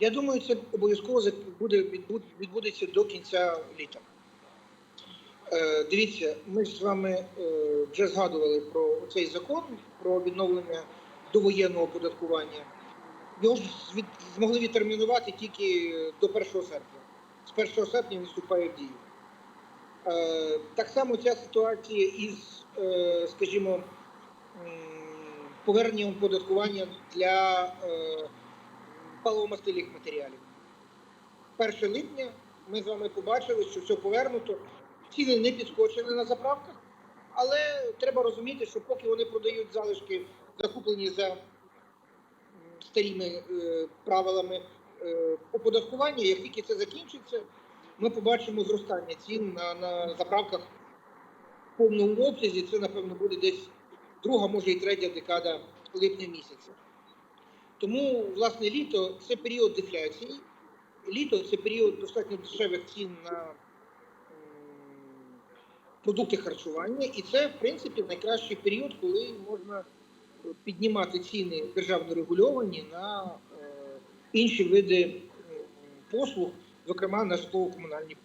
Я думаю, це обов'язково буде відбудеться до кінця літа. Е, дивіться, ми ж з вами е, вже згадували про цей закон про відновлення довоєнного оподаткування. Його ж від, змогли відтермінувати тільки до 1 серпня. З 1 серпня він вступає в дію. Е, так само ця ситуація із, е, скажімо, поверненням оподаткування для е, паливомастильних матеріалів. 1 липня ми з вами побачили, що все повернуто. Ціни не підскочили на заправках, але треба розуміти, що поки вони продають залишки, закуплені за старими е, правилами е, оподаткування, як тільки це закінчиться, ми побачимо зростання цін на, на заправках в повному обсязі. Це, напевно, буде десь друга, може і третя декада липня місяця. Тому, власне, літо це період дефляції. Літо це період достатньо дешевих цін на продукти харчування, і це, в принципі, найкращий період, коли можна е, піднімати ціни державно регульовані на е, інші види послуг, зокрема на житлово-комунальні